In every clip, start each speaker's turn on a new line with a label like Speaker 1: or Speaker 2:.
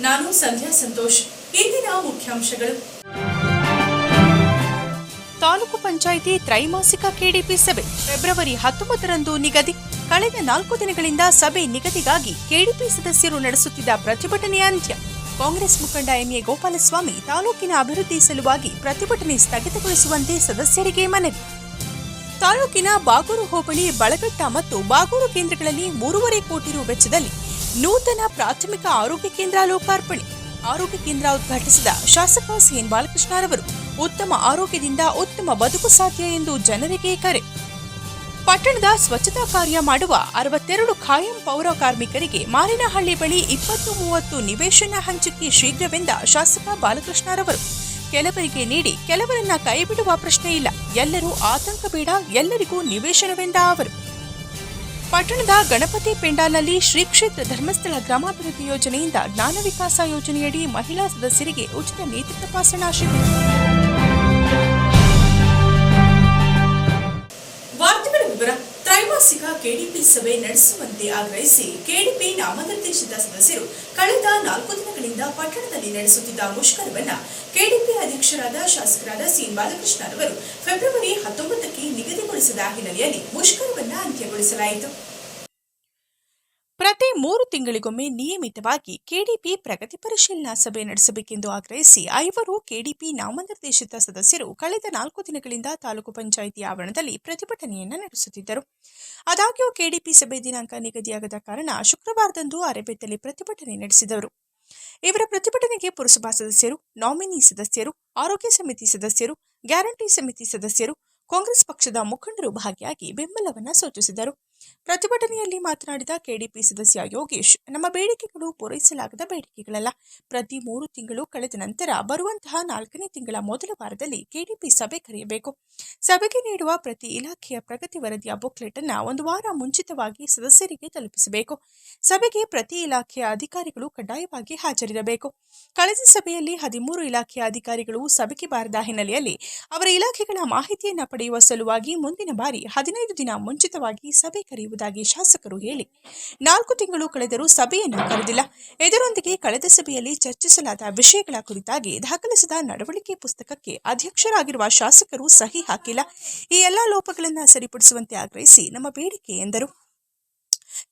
Speaker 1: ನಾನು ಸಂಧ್ಯಾ ಸಂತೋಷ್. ಇಂದಿನ ಮುಖ್ಯಾಂಶಗಳು. ತಾಲೂಕು ಪಂಚಾಯಿತಿ ತ್ರೈಮಾಸಿಕ ಕೆಡಿಪಿ ಸಭೆ ಫೆಬ್ರವರಿ ಹತ್ತೊಂಬತ್ತರಂದು ನಿಗದಿ. ಕಳೆದ ನಾಲ್ಕು ದಿನಗಳಿಂದ ಸಭೆ ನಿಗದಿಗಾಗಿ ಕೆಡಿಪಿ ಸದಸ್ಯರು ನಡೆಸುತ್ತಿದ್ದ ಪ್ರತಿಭಟನೆ ಅಂತ್ಯ. ಕಾಂಗ್ರೆಸ್ ಮುಖಂಡ ಎಂಎ ಗೋಪಾಲಸ್ವಾಮಿ ತಾಲೂಕಿನ ಅಭಿವೃದ್ಧಿ ಸಲುವಾಗಿ ಪ್ರತಿಭಟನೆ ಸ್ಥಗಿತಗೊಳಿಸುವಂತೆ ಸದಸ್ಯರಿಗೆ ಮನವಿ. ತಾಲೂಕಿನ ಬಾಗೂರು ಹೋಬಳಿ, ಬಳಗಟ್ಟ ಮತ್ತು ಬಾಗೂರು ಕೇಂದ್ರಗಳಲ್ಲಿ ಮೂರುವರೆ ಕೋಟಿ ರು ವೆಚ್ಚದಲ್ಲಿ ನೂತನ ಪ್ರಾಥಮಿಕ ಆರೋಗ್ಯ ಕೇಂದ್ರ ಲೋಕಾರ್ಪಣೆ. ಆರೋಗ್ಯ ಕೇಂದ್ರ ಉದ್ಘಾಟಿಸಿದ ಶಾಸಕ ಸಿಎನ್ ಬಾಲಕೃಷ್ಣರವರು, ಉತ್ತಮ ಆರೋಗ್ಯದಿಂದ ಉತ್ತಮ ಬದುಕು ಸಾಧ್ಯ ಎಂದು ಜನರಿಗೆ ಕರೆ. ಪಟ್ಟಣದ ಸ್ವಚ್ಛತಾ ಕಾರ್ಯ ಮಾಡುವ ಅರವತ್ತೆರಡು ಖಾಯಂ ಪೌರ ಕಾರ್ಮಿಕರಿಗೆ ಮಾರಿನಹಳ್ಳಿ ಬಳಿ ಇಪ್ಪತ್ತು ಮೂವತ್ತು ನಿವೇಶನ ಹಂಚಿಕೆ ಶೀಘ್ರವೆಂದ ಶಾಸಕ ಬಾಲಕೃಷ್ಣರವರು. ಕೆಲವರಿಗೆ ನೀಡಿ ಕೆಲವರನ್ನ ಕೈಬಿಡುವ ಪ್ರಶ್ನೆ ಇಲ್ಲ. ಎಲ್ಲರೂ ಆತಂಕ ಬೇಡ, ಎಲ್ಲರಿಗೂ ನಿವೇಶನವೆಂದ ಅವರು. ಪಟ್ಟಣದ ಗಣಪತಿ ಪೆಂಡಾಲ್ನಲ್ಲಿ ಶ್ರೀ ಕ್ಷೇತ್ರ ಧರ್ಮಸ್ಥಳ ಗ್ರಾಮಾಭಿವೃದ್ಧಿ ಯೋಜನೆಯಿಂದ ಜ್ಞಾನ ವಿಕಾಸ ಯೋಜನೆಯಡಿ ಮಹಿಳಾ ಸದಸ್ಯರಿಗೆ ಉಚಿತ ನೇತ್ರ ತಪಾಸಣಾ ಶಿಬಿರ. ತ್ರೈಮಾಸಿಕ ಕೆಡಿಪಿ ಸಭೆ ನಡೆಸುವಂತೆ ಆಗ್ರಹಿಸಿ ಕೆಡಿಪಿ ನಾಮನಿರ್ದೇಶಿತ ಸದಸ್ಯರು ಕಳೆದ ನಾಲ್ಕು ದಿನಗಳಿಂದ ಪಟ್ಟಣದಲ್ಲಿ ನಡೆಸುತ್ತಿದ್ದ ಮುಷ್ಕರವನ್ನ ಕೆಡಿಪಿ ಅಧ್ಯಕ್ಷರಾದ ಶಾಸಕರಾದ ಸಿ ಬಾಲಕೃಷ್ಣರವರು ಫೆಬ್ರವರಿ ಹತ್ತೊಂಬತ್ತಕ್ಕೆ ನಿಗದಿಗೊಳಿಸಿದ ಹಿನ್ನೆಲೆಯಲ್ಲಿ ಮುಷ್ಕರವನ್ನ ಅಂತ್ಯಗೊಳಿಸಲಾಯಿತು. ಪ್ರತಿ ಮೂರು ತಿಂಗಳಿಗೊಮ್ಮೆ ನಿಯಮಿತವಾಗಿ ಕೆಡಿಪಿ ಪ್ರಗತಿ ಪರಿಶೀಲನಾ ಸಭೆ ನಡೆಸಬೇಕೆಂದು ಆಗ್ರಹಿಸಿ ಐವರು ಕೆಡಿಪಿ ನಾಮನಿರ್ದೇಶಿತ ಸದಸ್ಯರು ಕಳೆದ ನಾಲ್ಕು ದಿನಗಳಿಂದ ತಾಲೂಕು ಪಂಚಾಯಿತಿ ಆವರಣದಲ್ಲಿ ಪ್ರತಿಭಟನೆಯನ್ನು ನಡೆಸುತ್ತಿದ್ದರು. ಆದಾಗ್ಯೂ ಕೆಡಿಪಿ ಸಭೆ ದಿನಾಂಕ ನಿಗದಿಯಾಗದ ಕಾರಣ ಶುಕ್ರವಾರದಂದು ಅರೆಬೆತ್ತಲ್ಲಿ ಪ್ರತಿಭಟನೆ ನಡೆಸಿದರು ಇವರ ಪ್ರತಿಭಟನೆಗೆ ಪುರಸಭಾ ಸದಸ್ಯರು, ನಾಮಿನಿ ಸದಸ್ಯರು, ಆರೋಗ್ಯ ಸಮಿತಿ ಸದಸ್ಯರು, ಗ್ಯಾರಂಟಿ ಸಮಿತಿ ಸದಸ್ಯರು, ಕಾಂಗ್ರೆಸ್ ಪಕ್ಷದ ಮುಖಂಡರು ಭಾಗಿಯಾಗಿ ಬೆಂಬಲವನ್ನ ಸೂಚಿಸಿದರು. ಪ್ರತಿಭಟನೆಯಲ್ಲಿ ಮಾತನಾಡಿದ ಕೆಡಿಪಿ ಸದಸ್ಯ ಯೋಗೇಶ್, ನಮ್ಮ ಬೇಡಿಕೆಗಳು ಪೂರೈಸಲಾಗದ ಬೇಡಿಕೆಗಳಲ್ಲ. ಪ್ರತಿ ಮೂರು ತಿಂಗಳು ಕಳೆದ ನಂತರ ಬರುವಂತಹ ನಾಲ್ಕನೇ ತಿಂಗಳ ಮೊದಲ ವಾರದಲ್ಲಿ ಕೆಡಿಪಿ ಸಭೆ ಕರೆಯಬೇಕು. ಸಭೆಗೆ ನೀಡುವ ಪ್ರತಿ ಇಲಾಖೆಯ ಪ್ರಗತಿ ವರದಿಯ ಬುಕ್ಲೆಟ್ ಅನ್ನು ಒಂದು ವಾರ ಮುಂಚಿತವಾಗಿ ಸದಸ್ಯರಿಗೆ ತಲುಪಿಸಬೇಕು. ಸಭೆಗೆ ಪ್ರತಿ ಇಲಾಖೆಯ ಅಧಿಕಾರಿಗಳು ಕಡ್ಡಾಯವಾಗಿ ಹಾಜರಿರಬೇಕು. ಕಳೆದ ಸಭೆಯಲ್ಲಿ ಹದಿಮೂರು ಇಲಾಖೆಯ ಅಧಿಕಾರಿಗಳು ಸಭೆಗೆ ಬಾರದ ಹಿನ್ನೆಲೆಯಲ್ಲಿ ಅವರ ಇಲಾಖೆಗಳ ಮಾಹಿತಿಯನ್ನು ಪಡೆಯುವ ಸಲುವಾಗಿ ಮುಂದಿನ ಬಾರಿ ಹದಿನೈದು ದಿನ ಮುಂಚಿತವಾಗಿ ಸಭೆ ಕರೆಯುವುದಾಗಿ ಶಾಸಕರು ಹೇಳಿ, ನಾಲ್ಕು ತಿಂಗಳು ಕಳೆದರೂ ಸಭೆಯನ್ನು ಕರೆದಿಲ್ಲ. ಇದರೊಂದಿಗೆ ಕಳೆದ ಸಭೆಯಲ್ಲಿ ಚರ್ಚಿಸಲಾದ ವಿಷಯಗಳ ಕುರಿತಾಗಿ ದಾಖಲಿಸಿದ ನಡವಳಿಕೆ ಪುಸ್ತಕಕ್ಕೆ ಅಧ್ಯಕ್ಷರಾಗಿರುವ ಶಾಸಕರು ಸಹಿ ಹಾಕಿಲ್ಲ. ಈ ಎಲ್ಲಾ ಲೋಪಗಳನ್ನು ಸರಿಪಡಿಸುವಂತೆ ಆಗ್ರಹಿಸಿ ನಮ್ಮ ಬೇಡಿಕೆ ಎಂದರು.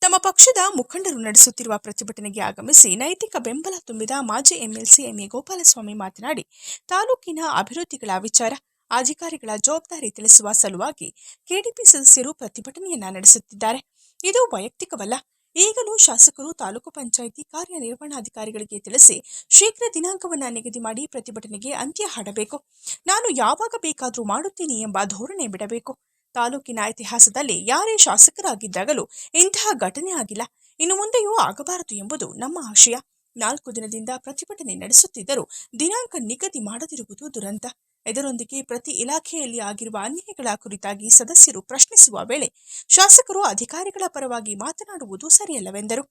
Speaker 1: ತಮ್ಮ ಪಕ್ಷದ ಮುಖಂಡರು ನಡೆಸುತ್ತಿರುವ ಪ್ರತಿಭಟನೆಗೆ ಆಗಮಿಸಿ ನೈತಿಕ ಬೆಂಬಲ ತುಂಬಿದ ಮಾಜಿ ಎಂಎಲ್ಸಿ ಎಂಎ ಗೋಪಾಲಸ್ವಾಮಿ ಮಾತನಾಡಿ, ತಾಲೂಕಿನ ಅಭಿವೃದ್ಧಿಗಳ ವಿಚಾರ ಅಧಿಕಾರಿಗಳ ಜವಾಬ್ದಾರಿ ತಿಳಿಸುವ ಸಲುವಾಗಿ ಕೆಡಿಪಿ ಸದಸ್ಯರು ಪ್ರತಿಭಟನೆಯನ್ನ ನಡೆಸುತ್ತಿದ್ದಾರೆ. ಇದು ವೈಯಕ್ತಿಕವಲ್ಲ. ಈಗಲೂ ಶಾಸಕರು ತಾಲೂಕು ಪಂಚಾಯಿತಿ ಕಾರ್ಯನಿರ್ವಹಣಾಧಿಕಾರಿಗಳಿಗೆ ತಿಳಿಸಿ ಶೀಘ್ರ ದಿನಾಂಕವನ್ನು ನಿಗದಿ ಮಾಡಿ ಪ್ರತಿಭಟನೆಗೆ ಅಂತ್ಯ ಹಾಡಬೇಕು. ನಾನು ಯಾವಾಗ ಬೇಕಾದರೂ ಮಾಡುತ್ತೀನಿ ಎಂಬ ಧೋರಣೆ ಬಿಡಬೇಕು. ತಾಲೂಕಿನ ಇತಿಹಾಸದಲ್ಲಿ ಯಾರೇ ಶಾಸಕರಾಗಿದ್ದಾಗಲೂ ಇಂತಹ ಘಟನೆ ಆಗಿಲ್ಲ. ಇನ್ನು ಮುಂದೆಯೂ ಆಗಬಾರದು ಎಂಬುದು ನಮ್ಮ ಆಶಯ. ನಾಲ್ಕು ದಿನದಿಂದ ಪ್ರತಿಭಟನೆ ನಡೆಸುತ್ತಿದ್ದರೂ ದಿನಾಂಕ ನಿಗದಿ ಮಾಡದಿರುವುದು ದುರಂತ. ಇದರೊಂದಿಗೆ ಪ್ರತಿ ಇಲಾಖೆಯಲ್ಲಿ ಆಗಿರುವ ಅನ್ಯಾಯಗಳ ಕುರಿತಾಗಿ ಸದಸ್ಯರು ಪ್ರಶ್ನಿಸುವ ವೇಳೆ ಶಾಸಕರು ಅಧಿಕಾರಿಗಳ ಪರವಾಗಿ ಮಾತನಾಡುವುದು ಸರಿಯಲ್ಲವೆಂದರು.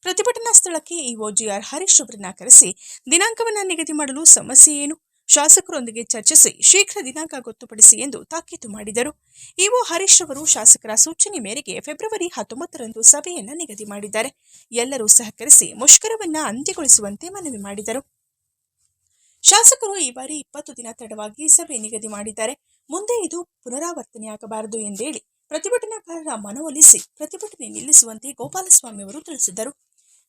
Speaker 1: ಪ್ರತಿಭಟನಾ ಸ್ಥಳಕ್ಕೆ ಇಒ ಜಿಆರ್ ಹರೀಶ್ ಅವರನ್ನ ಕರೆಸಿ ದಿನಾಂಕವನ್ನು ನಿಗದಿ ಮಾಡಲು ಸಮಸ್ಯೆ ಏನು? ಶಾಸಕರೊಂದಿಗೆ ಚರ್ಚಿಸಿ ಶೀಘ್ರ ದಿನಾಂಕ ಗೊತ್ತುಪಡಿಸಿ ಎಂದು ತಾಕೀತು ಮಾಡಿದರು. ಇಒ ಹರೀಶ್ ಅವರು ಶಾಸಕರ ಸೂಚನೆ ಮೇರೆಗೆ ಫೆಬ್ರವರಿ ಹತ್ತೊಂಬತ್ತರಂದು ಸಭೆಯನ್ನು ನಿಗದಿ ಮಾಡಿದ್ದಾರೆ. ಎಲ್ಲರೂ ಸಹಕರಿಸಿ ಮುಷ್ಕರವನ್ನ ಅಂತ್ಯಗೊಳಿಸುವಂತೆ ಮನವಿ ಮಾಡಿದರು. ಶಾಸಕರು ಈ ಬಾರಿ ಇಪ್ಪತ್ತು ದಿನ ತಡವಾಗಿ ಸಭೆ ನಿಗದಿ ಮಾಡಿದ್ದಾರೆ. ಮುಂದೆ ಇದು ಪುನರಾವರ್ತನೆಯಾಗಬಾರದು ಎಂದೇಳಿ ಪ್ರತಿಭಟನಾಕಾರರ ಮನವೊಲಿಸಿ ಪ್ರತಿಭಟನೆ ನಿಲ್ಲಿಸುವಂತೆ ಗೋಪಾಲಸ್ವಾಮಿ ಅವರು ತಿಳಿಸಿದರು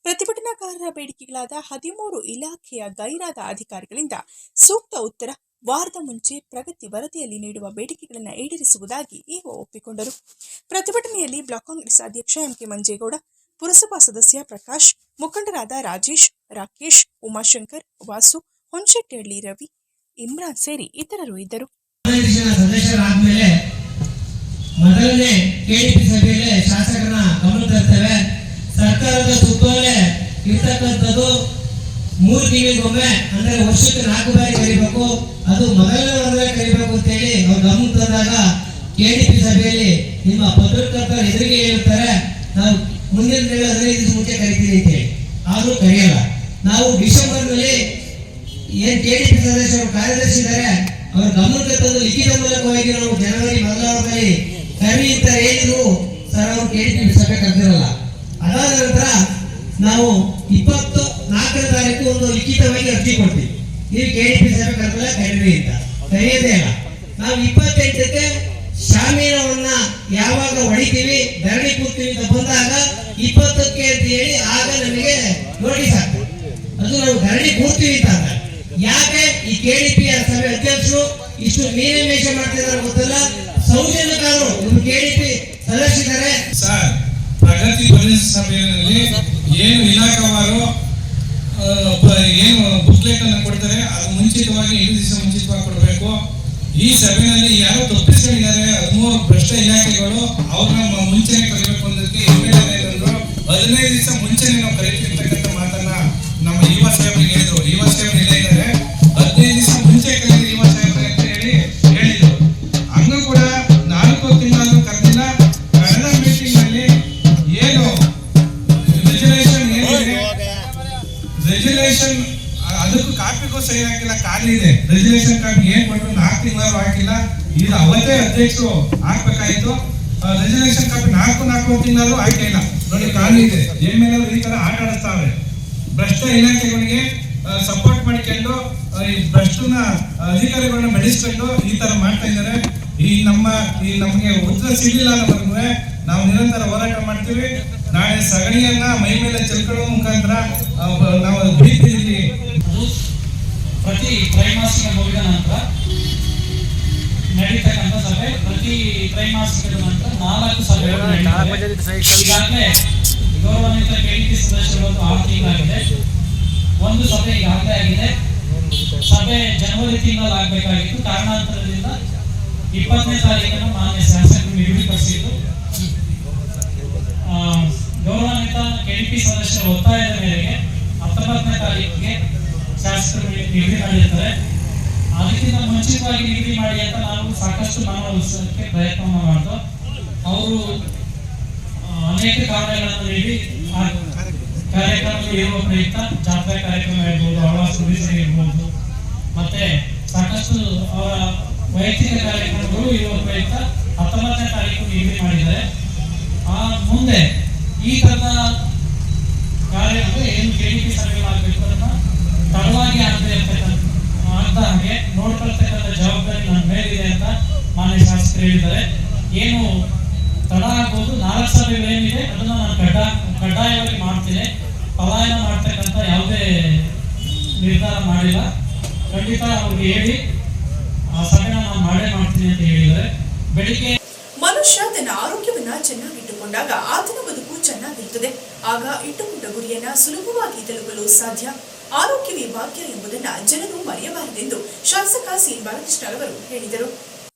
Speaker 1: ಪ್ರತಿಭಟನಾಕಾರರ ಬೇಡಿಕೆಗಳಾದ ಹದಿಮೂರು ಇಲಾಖೆಯ ಗೈರಾದ ಅಧಿಕಾರಿಗಳಿಂದ ಸೂಕ್ತ ಉತ್ತರ, ವಾರದ ಮುಂಚೆ ಪ್ರಗತಿ ವರದಿಯಲ್ಲಿ ನೀಡುವ ಬೇಡಿಕೆಗಳನ್ನು ಈಡೇರಿಸುವುದಾಗಿ ಇಒ ಒಪ್ಪಿಕೊಂಡರು. ಪ್ರತಿಭಟನೆಯಲ್ಲಿ ಬ್ಲಾಕ್ ಕಾಂಗ್ರೆಸ್ ಅಧ್ಯಕ್ಷ ಎಂಕೆ ಮಂಜೇಗೌಡ, ಪುರಸಭಾ ಸದಸ್ಯ ಪ್ರಕಾಶ್, ಮುಖಂಡರಾದ ರಾಜೇಶ್, ರಾಕೇಶ್, ಉಮಾಶಂಕರ್, ವಾಸು ಹೊನ್ಶೆಟ್ಟಹಳ್ಳಿ ರವಿ. ಇಮ್ರಾನ್ ಸೇರಿ ಇತರರು ಇದ್ದರು.
Speaker 2: ಸದಸ್ಯರಾದ್ಮೇಲೆ ಮೊದಲನೇ ಕೆಡಿಪಿ ಸಭೆಯಲ್ಲಿ ಶಾಸಕರನ್ನ ಗಮನ ತರ್ತೇವೆ. ಸರ್ಕಾರದ ಸುತ್ತೋಲೆ ಇರ್ತಕ್ಕಂಥದ್ದು ಮೂರು ತಿಂಗಳಿಗೊಮ್ಮೆ, ಅಂದ್ರೆ ವರ್ಷಕ್ಕೆ ನಾಲ್ಕು ಬಾರಿ ಕರಿಬೇಕು. ಅದು ಮೊದಲನೇ ವಾರದಲ್ಲಿ ಕರಿಬೇಕು ಅಂತೇಳಿ ಅವ್ರು ಗಮನ ತಂದಾಗ ಕೆಡಿಪಿ ಸಭೆಯಲ್ಲಿ ನಿಮ್ಮ ಪತ್ರಕರ್ತರು ಎದುರಿಗೆ ಹೇಳ್ತಾರೆ ನಾವು ಮುಂದಿನ ತಿಂಗಳು ಹದಿನೈದು ದಿವಸ ಮುಂಚೆ ಕರಿತೀವಿ ಅಂತೇಳಿ. ಆದ್ರೂ ಕರೆಯಲ್ಲ. ನಾವು ಡಿಸೆಂಬರ್ನಲ್ಲಿ ಕೆಡಿಪಿ ಸದಸ್ಯರು ಕಾರ್ಯದರ್ಶಿ ಇದ್ದಾರೆ ಅವರ ಗಮನಕ್ಕೆ ತಂದು ಲಿಖಿತ ಮೂಲಕವಾಗಿ ನಾವು ಜನವರಿ ಮೊದಲ ವಾರದಲ್ಲಿ ಕರಿ ಅಂತ ಹೇಳಿದ್ರು ಸರ್ ಅವ್ರು ಕೆಡಿಪಿ ಬಿಡಿಸಬೇಕಾಗ್ತಿರಲ್ಲ ಅದಾದ ನಂತರ ನಾವು ಇಪ್ಪತ್ತು ನಾಲ್ಕನೇ ತಾರೀಕು ಒಂದು ಲಿಖಿತವಾಗಿ ಅರ್ಜಿ ಕೊಡ್ತೀವಿ. ನೀವು ಕೆಡಿಪಿ ಸಭೆ ಕರೀರಿ ಅಂತ. ಕರೆಯೋದೇ ಇಲ್ಲ. ನಾವು ಇಪ್ಪತ್ತೆಂಟಕ್ಕೆ ಶಾಮೀನವನ್ನ ಯಾವಾಗ ಹೊಡಿತೀವಿ, ಧರಣಿ ಕೂರ್ತೀವಿ ಅಂತ ಬಂದಾಗ ಇಪ್ಪತ್ತಕ್ಕೆ ಅಂತ ಹೇಳಿ ಆಗ ನಮಗೆ ನೋಟಿಸ್ ಆಗ್ತದೆ. ಅದು ನಾವು ಧರಣಿ ಕೂರ್ತೀವಿ ಅಂತ. ಯಾಕೆ ಈ ಕೆ ಡಿ ಪಿ ಸಭೆ ಅಧ್ಯಕ್ಷರು ಇಷ್ಟು ಮೀನಮೇಷ ಮಾಡ್ತಿದ್ದಾರೆ ಗೊತ್ತಲ್ಲ? ಸೌಜನ್ಯಕಾರರು ಪಿ ಸದಸ್ಯರಿದ್ದಾರೆ
Speaker 3: ಸರ್, ಪ್ರಗತಿ ಪರಿಷತ್ ಸಭೆಯಲ್ಲಿ ಏನು ಇಲಾಖಾವಾರು ಏನು ಬುಕ್ಲೆಟ್ ಅನ್ನು ಕೊಡ್ತಾರೆ, ಅದು ಮುಂಚಿತವಾಗಿ ಐದು ದಿವಸ ಮುಂಚಿತವಾಗಿ ಕೊಡಬೇಕು. ಈ ಸಭೆಯಲ್ಲಿ ಯಾರು ತಪ್ಪಿಸ್ಕೊಂಡಿದ್ದಾರೆ, ಹದಿಮೂರು ಭ್ರಷ್ಟ ಇಲಾಖೆಗಳು, ಅವ್ರನ್ನ ಮುಂಚೆನೆ ಕರಿಬೇಕು ಏನಂದ್ರು ಹದಿನೈದು ದಿವಸ ಮುಂಚೆನೆ ನಾವು ಕರಿತಿರ್ತಕ್ಕಂಥ ಮಾತನ್ನ ನಮ್ಮ ಯುವ ಸಾಹೇಬ್ರಿಗೆ ಹೇಳಿದ್ರು. ಯುವ ಸಾಹೇಬರು ರೆಜುಲೇಷನ್ ಅದಕ್ಕೂ ಕಾಪಿಗೂ ಸಹಿ ಹಾಕಿಲ್ಲ, ಖಾಲಿ ಇದೆ. ರೆಜಿಲೇಷನ್ ಕಾಪಿ ಏನ್ ಕೊಟ್ಟರು ನಾಲ್ಕು ತಿಂಗಳು ಹಾಕಿಲ್ಲ. ಇದು ಅವತ್ತೇ ಅಧ್ಯಕ್ಷರು ಹಾಕ್ಬೇಕಾಯ್ತು ರೆಜುಲೇಷನ್ ಕಾಪಿ ನಾಲ್ಕು ನಾಲ್ಕು ತಿಂಗಳು ಇಲ್ಲ. ನೋಡಿ, ಖಾಲಿ ಇದೆ. ಏನ್ ಮೇಲೆ ಈ ತರ ಆಟ ಆಡಿಸ್ತಾವೆ ಭ್ರಷ್ಟ ಇಲಾಖೆಗಳಿಗೆ ಸಪೋರ್ಟ್ ಮಾಡ್ಕೊಂಡು ಈ ಭ್ರಷ್ಟನ ಅಧಿಕಾರಿಗಳನ್ನ ಬೆಳೆಸ್ಕೊಂಡು ಈ ತರ ಮಾಡ್ತಾ ಇದ್ದಾರೆ. ಈ ನಮ್ಮ, ಈ ನಮಗೆ ಉತ್ತರ ಅಂತ ಬಂದ್ರೆ ನಾವು ನಿರಂತರ ಹೋರಾಟ ಮಾಡ್ತೀವಿ. ನಾಳೆ ಸಗಣಿಯನ್ನ ಮೈ ಮೇಲೆ ಚೆಲ್ಕೊಳ್ಳೋ ಮುಖಾಂತರ ನಾವು ಬೀದಿಯಲ್ಲಿ
Speaker 4: ಪ್ರತಿ ತ್ರೈಮಾಸಿಕ ಮುಗಿದ ನಂತರ ನಡೀತಕ್ಕಂಥ ಸಭೆ ಪ್ರತಿ ತ್ರೈಮಾಸಿಕದ ನಂತರ ನಾಲ್ಕು ಸಭೆಗಳು ನಡೀತವೆ. ಈಗಾಗಲೇ ಗೌರವಾನ್ವಿತ ಕೆಡಿಪಿ ಸದಸ್ಯರು ಒಂದು ಆರು ತಿಂಗಳಾಗಿದೆ ಒಂದು ಸಭೆ ಈಗಾಗಲೇ ಆಗಿದೆ. ಸಭೆ ಜನವರಿ ತಿಂಗಳಲ್ಲಿ ಆಗಬೇಕಾಗಿತ್ತು. ಕಾರಣಾಂತರದಿಂದ ಇಪ್ಪತ್ತನೇ ತಾರೀಕನ್ನು ಮಾನ್ಯ ಶಾಸಕರು ನಿಗದಿಪಡಿಸಿದ್ದು. ಗೌರವಾನ್ವಿತ ಕೆಡಿಪಿ ಸದಸ್ಯರ ಒತ್ತಾಯದ ಮೇರೆಗೆ ಹತ್ತೊಂಬತ್ತನೇ ತಾರೀಕಿಗೆ ಶಾಸಕರು ನಿಗದಿ ಮಾಡಿರ್ತಾರೆ. ಅದಕ್ಕಿಂತ ಮುಂಚಿತವಾಗಿ ನಿಗದಿ ಮಾಡಿ ಅಂತ ನಾವು ಸಾಕಷ್ಟು ಮನವೊಲಿಸೋದಕ್ಕೆ ಪ್ರಯತ್ನ ಮಾಡಿದ್ರು ಅವರು ಅನೇಕ ಕಾರಣಗಳನ್ನು ನೀಡಿ ಕಾರ್ಯಕ್ರಮಗಳು ಇರುವ ಪ್ರಯುಕ್ತ ಜಾತ್ರಾ ಕಾರ್ಯಕ್ರಮ ಇರ್ಬೋದು ಅವಳ ವಿಸರ್ಜನೆ ಇರ್ಬೋದು, ಮತ್ತೆ ಸಾಕಷ್ಟು ಅವರ ವೈಯಕ್ತಿಕ ಕಾರ್ಯಕ್ರಮಗಳು ಇರುವ ಪ್ರಯುಕ್ತ ಹತ್ತೊಂಬತ್ತನೇ ತಾರೀಕು ನಿಗದಿ ಮಾಡಿದ್ದಾರೆ. ಆ ಮುಂದೆ ಈ ತರದ ಕಾರ್ಯ ಅಂದ್ರೆ ಏನು ಕೆಡಿಪಿ ಸಭೆಗಳಾಗಬೇಕು ಅದನ್ನ ತಡವಾಗಿ ಆಗದೆ ಇರ್ತಕ್ಕಂಥ ಆಗ್ದ ಹಾಗೆ ನೋಡ್ಕೊಳ್ತಕ್ಕಂಥ ಜವಾಬ್ದಾರಿ ನನ್ನ ಮೇಲಿದೆ ಅಂತ ಮಾನ್ಯ ಶಾಸಕರು ಹೇಳಿದ್ದಾರೆ ಏನು ತಡ ಆಗ್ಬೋದು ನಾಲ್ಕು ಸಭೆಗಳೇನಿದೆ ಅದನ್ನ ನಾನು ಕಡ್ಡ ಕಡ್ಡಾಯವಾಗಿ ಮಾಡ್ತೀನಿ ಪಲಾಯನ ಮಾಡ್ತಕ್ಕಂಥ ಯಾವುದೇ ನಿರ್ಧಾರ ಮಾಡಿಲ್ಲ ಖಂಡಿತ ಅವ್ರಿಗೆ ಹೇಳಿ ಆ ಸಭೆನ ನಾನು ಮಾಡೇ ಮಾಡ್ತೀನಿ ಅಂತ ಹೇಳಿದ್ದಾರೆ ಬೆಳಿಗ್ಗೆ
Speaker 1: ಮನುಷ್ಯ ತನ್ನ ಆರೋಗ್ಯವನ್ನ ಚೆನ್ನಾಗಿಟ್ಟುಕೊಂಡಾಗ ಆತನ ಬದುಕು ಚೆನ್ನಾಗಿರುತ್ತದೆ ಆಗ ಇಟ್ಟುಕೊಂಡ ಗುರಿಯನ್ನ ಸುಲಭವಾಗಿ ತಲುಪಲು ಸಾಧ್ಯ. ಆರೋಗ್ಯವೇ ಭಾಗ್ಯ ಎಂಬುದನ್ನ ಜನರು ಮರೆಯಬಾರದೆಂದು ಶಾಸಕ ಸಿ. ಬಾಲಕೃಷ್ಣ ಅವರು ಹೇಳಿದರು.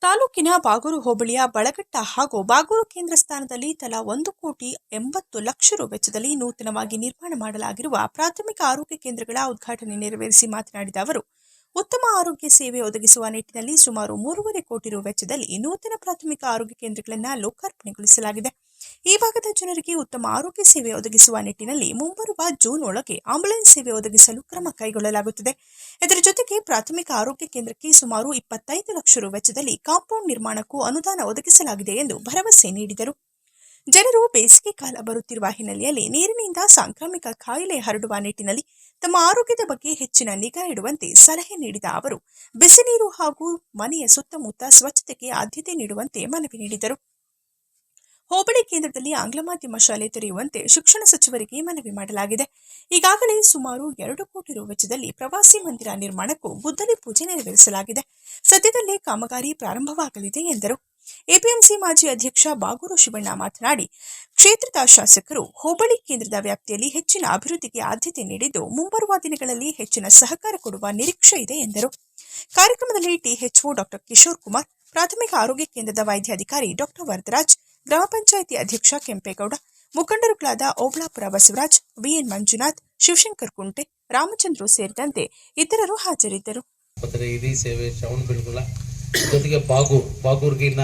Speaker 1: ತಾಲೂಕಿನ ಬಾಗೂರು ಹೋಬಳಿಯ ಬಳಗಟ್ಟ ಹಾಗೂ ಬಾಗೂರು ಕೇಂದ್ರ ಸ್ಥಾನದಲ್ಲಿ ತಲಾ ಒಂದು ಕೋಟಿ ಎಂಬತ್ತು ಲಕ್ಷ ರು ವೆಚ್ಚದಲ್ಲಿ ನೂತನವಾಗಿ ನಿರ್ಮಾಣ ಮಾಡಲಾಗಿರುವ ಪ್ರಾಥಮಿಕ ಆರೋಗ್ಯ ಕೇಂದ್ರಗಳ ಉದ್ಘಾಟನೆ ನೆರವೇರಿಸಿ ಮಾತನಾಡಿದ ಅವರು, ಉತ್ತಮ ಆರೋಗ್ಯ ಸೇವೆ ಒದಗಿಸುವ ನಿಟ್ಟಿನಲ್ಲಿ ಸುಮಾರು ಮೂರುವರೆ ಕೋಟಿ ರು ವೆಚ್ಚದಲ್ಲಿ ನೂತನ ಪ್ರಾಥಮಿಕ ಆರೋಗ್ಯ ಕೇಂದ್ರಗಳನ್ನು ಲೋಕಾರ್ಪಣೆಗೊಳಿಸಲಾಗಿದೆ. ಈ ಭಾಗದ ಜನರಿಗೆ ಉತ್ತಮ ಆರೋಗ್ಯ ಸೇವೆ ಒದಗಿಸುವ ನಿಟ್ಟಿನಲ್ಲಿ ಮುಂಬರುವ ಜೂನ್ ಒಳಗೆ ಆಂಬ್ಯುಲೆನ್ಸ್ ಸೇವೆ ಒದಗಿಸಲು ಕ್ರಮ ಕೈಗೊಳ್ಳಲಾಗುತ್ತದೆ. ಇದರ ಜೊತೆಗೆ ಪ್ರಾಥಮಿಕ ಆರೋಗ್ಯ ಕೇಂದ್ರಕ್ಕೆ ಸುಮಾರು ಇಪ್ಪತ್ತೈದು ಲಕ್ಷ ರು ವೆಚ್ಚದಲ್ಲಿ ಕಾಂಪೌಂಡ್ ನಿರ್ಮಾಣಕ್ಕೂ ಅನುದಾನ ಒದಗಿಸಲಾಗಿದೆ ಎಂದು ಭರವಸೆ ನೀಡಿದರು. ಜನರು ಬೇಸಿಗೆ ಕಾಲ ಬರುತ್ತಿರುವ ಹಿನ್ನೆಲೆಯಲ್ಲಿ ನೀರಿನಿಂದ ಸಾಂಕ್ರಾಮಿಕ ಕಾಯಿಲೆ ಹರಡುವ ನಿಟ್ಟಿನಲ್ಲಿ ತಮ್ಮ ಆರೋಗ್ಯದ ಬಗ್ಗೆ ಹೆಚ್ಚಿನ ನಿಗಾ ಇಡುವಂತೆ ಸಲಹೆ ನೀಡಿದ ಅವರು ಬಿಸಿ ನೀರು ಹಾಗೂ ಮನೆಯ ಸುತ್ತಮುತ್ತ ಸ್ವಚ್ಛತೆಗೆ ಆದ್ಯತೆ ನೀಡುವಂತೆ ಮನವಿ ನೀಡಿದರು. ಹೋಬಳಿ ಕೇಂದ್ರದಲ್ಲಿ ಆಂಗ್ಲ ಮಾಧ್ಯಮ ಶಾಲೆ ತೆರೆಯುವಂತೆ ಶಿಕ್ಷಣ ಸಚಿವರಿಗೆ ಮನವಿ ಮಾಡಲಾಗಿದೆ. ಈಗಾಗಲೇ ಸುಮಾರು ಎರಡು ಕೋಟಿ ರು ವೆಚ್ಚದಲ್ಲಿ ಪ್ರವಾಸಿ ಮಂದಿರ ನಿರ್ಮಾಣಕ್ಕೂ ಗುದ್ದಲಿ ಪೂಜೆ ನೆರವೇರಿಸಲಾಗಿದೆ. ಸದ್ಯದಲ್ಲೇ ಕಾಮಗಾರಿ ಪ್ರಾರಂಭವಾಗಲಿದೆ ಎಂದರು. ಎಪಿಎಂಸಿ ಮಾಜಿ ಅಧ್ಯಕ್ಷ ಬಾಗೂರು ಶಿವಣ್ಣ ಮಾತನಾಡಿ, ಕ್ಷೇತ್ರದ ಶಾಸಕರು ಹೋಬಳಿ ಕೇಂದ್ರದ ವ್ಯಾಪ್ತಿಯಲ್ಲಿ ಹೆಚ್ಚಿನ ಅಭಿವೃದ್ಧಿಗೆ ಆದ್ಯತೆ ನೀಡಿದ್ದು ಮುಂಬರುವ ದಿನಗಳಲ್ಲಿ ಹೆಚ್ಚಿನ ಸಹಕಾರ ಕೊಡುವ ನಿರೀಕ್ಷೆ ಇದೆ ಎಂದರು. ಕಾರ್ಯಕ್ರಮದಲ್ಲಿ ಟಿಎಚ್ಒ ಡಾಕ್ಟರ್ ಕಿಶೋರ್ ಕುಮಾರ್, ಪ್ರಾಥಮಿಕ ಆರೋಗ್ಯ ಕೇಂದ್ರದ ವೈದ್ಯಾಧಿಕಾರಿ ಡಾಕ್ಟರ್ ವರದರಾಜ್ ಗ್ರಾಮ ಪಂಚಾಯಿತಿ ಅಧ್ಯಕ್ಷ ಕೆಂಪೇಗೌಡ, ಮುಖಂಡರುಗಳಾದ ಓಬಳಾಪುರ ಬಸವರಾಜ್ ವಿಎನ್ ಮಂಜುನಾಥ್, ಶಿವಶಂಕರ್ ಕುಂಟೆ, ರಾಮಚಂದ್ರು ಸೇರಿದಂತೆ ಇತರರು ಹಾಜರಿದ್ದರು.
Speaker 5: ಸೇವೆ ಜೊತೆಗೆ ಬಾಗೂರ್ ಬಾಗೂರ್ಗಿನ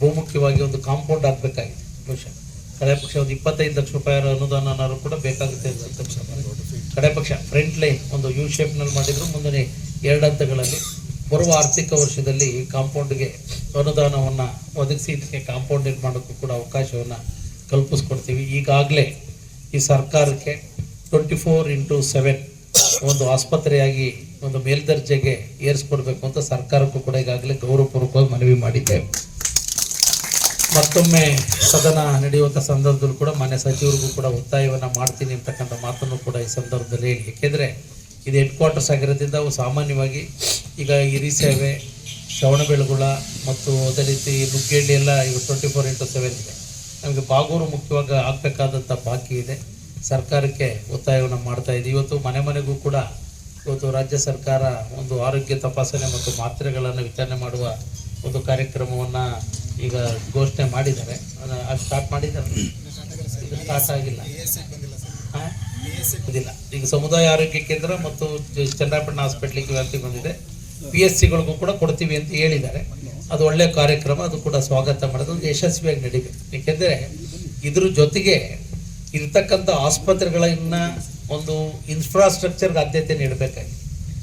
Speaker 5: ಬಹುಮುಖ್ಯವಾಗಿ ಒಂದು ಕಾಂಪೌಂಡ್ ಆಗಬೇಕಾಗಿದೆ ಕಡೆ ಪಕ್ಷ ಒಂದು ಇಪ್ಪತ್ತೈದು ಲಕ್ಷ ರೂಪಾಯಿ ಅನುದಾನ ಕೂಡ ಬೇಕಾಗುತ್ತೆ ಕಡೆ ಪಕ್ಷ ಫ್ರಂಟ್ ಲೈನ್ ಒಂದು ಯು ಶೇಪ್ನಲ್ಲಿ ಮಾಡಿದ್ರು ಮುಂದೆ ಎರಡು ಹಂತಗಳಲ್ಲಿ ಬರುವ ಆರ್ಥಿಕ ವರ್ಷದಲ್ಲಿ ಕಾಂಪೌಂಡ್ಗೆ ಅನುದಾನವನ್ನು ಒದಗಿಸಿ ಇದಕ್ಕೆ ಕಾಂಪೌಂಡ್ ನಿರ್ಮಾಣಕ್ಕೂ ಕೂಡ ಅವಕಾಶವನ್ನು ಕಲ್ಪಿಸ್ಕೊಡ್ತೀವಿ. ಈಗಾಗಲೇ ಈ ಸರ್ಕಾರಕ್ಕೆ ಟ್ವೆಂಟಿ ಫೋರ್ ಇಂಟು ಸೆವೆನ್ ಒಂದು ಆಸ್ಪತ್ರೆಯಾಗಿ ಒಂದು ಮೇಲ್ದರ್ಜೆಗೆ ಏರಿಸ್ಕೊಡ್ಬೇಕು ಅಂತ ಸರ್ಕಾರಕ್ಕೂ ಕೂಡ ಈಗಾಗಲೇ ಗೌರವಪೂರ್ವಕವಾಗಿ ಮನವಿ ಮಾಡಿದ್ದೇವೆ. ಮತ್ತೊಮ್ಮೆ ಸದನ ನಡೆಯುವಂಥ ಸಂದರ್ಭದಲ್ಲೂ ಕೂಡ ಮಾನ್ಯ ಸಚಿವರಿಗೂ ಕೂಡ ಒತ್ತಾಯವನ್ನು ಮಾಡ್ತೀನಿ ಅಂತಕ್ಕಂಥ ಮಾತನ್ನು ಕೂಡ ಈ ಸಂದರ್ಭದಲ್ಲಿ ಹೇಳಿ. ಏಕೆಂದರೆ ಇದು ಹೆಡ್ ಕ್ವಾರ್ಟರ್ಸ್ ಆಗಿರೋದ್ರಿಂದ ಅವು ಸಾಮಾನ್ಯವಾಗಿ ಈಗ ಹಿರಿಸೇವೆ ಶ್ರವಣಬೆಳಗುಳ ಮತ್ತು ಅದೇ ರೀತಿ ನುಗ್ಗೇಡಿ ಎಲ್ಲ ಇವು ಟ್ವೆಂಟಿ ಫೋರ್ ಇಂಟು ಸೆವೆನ್ ಇದೆ. ನಮಗೆ ಬಾಗೂರು ಮುಖ್ಯವಾಗಿ ಆಗಬೇಕಾದಂಥ ಬಾಕಿ ಇದೆ. ಸರ್ಕಾರಕ್ಕೆ ಒತ್ತಾಯವನ್ನು ಮಾಡ್ತಾ ಇದೆ. ಇವತ್ತು ಮನೆ ಮನೆಗೂ ಕೂಡ ಇವತ್ತು ರಾಜ್ಯ ಸರ್ಕಾರ ಒಂದು ಆರೋಗ್ಯ ತಪಾಸಣೆ ಮತ್ತು ಮಾತ್ರೆಗಳನ್ನು ವಿತರಣೆ ಮಾಡುವ ಒಂದು ಕಾರ್ಯಕ್ರಮವನ್ನು ಈಗ ಘೋಷಣೆ ಮಾಡಿದ್ದಾರೆ. ಅದು ಸ್ಟಾರ್ಟ್ ಮಾಡಿದ್ದಾರೆ? ಸ್ಟಾರ್ಟ್ ಆಗಿಲ್ಲ. ಹಾ? ಇದಿಲ್ಲ. ಈಗ ಸಮುದಾಯ ಆರೋಗ್ಯ ಕೇಂದ್ರ ಮತ್ತು ಚನ್ನಪಟ್ಟಣ ಹಾಸ್ಪಿಟ್ಲಿಗೆ ಬಂದಿದೆ ಪಿ ಎಸ್ ಸಿಗಳಿಗೂ ಕೂಡ ಕೊಡ್ತೀವಿ ಅಂತ ಹೇಳಿದ್ದಾರೆ. ಅದು ಒಳ್ಳೆಯ ಕಾರ್ಯಕ್ರಮ, ಅದು ಕೂಡ ಸ್ವಾಗತ ಮಾಡೋದು ಯಶಸ್ವಿಯಾಗಿ ನಡೀಬೇಕು. ಏಕೆಂದರೆ ಇದ್ರ ಜೊತೆಗೆ ಇರ್ತಕ್ಕಂಥ ಆಸ್ಪತ್ರೆಗಳನ್ನ ಒಂದು ಇನ್ಫ್ರಾಸ್ಟ್ರಕ್ಚರ್ಗೆ ಆದ್ಯತೆ ನೀಡಬೇಕಾಗಿ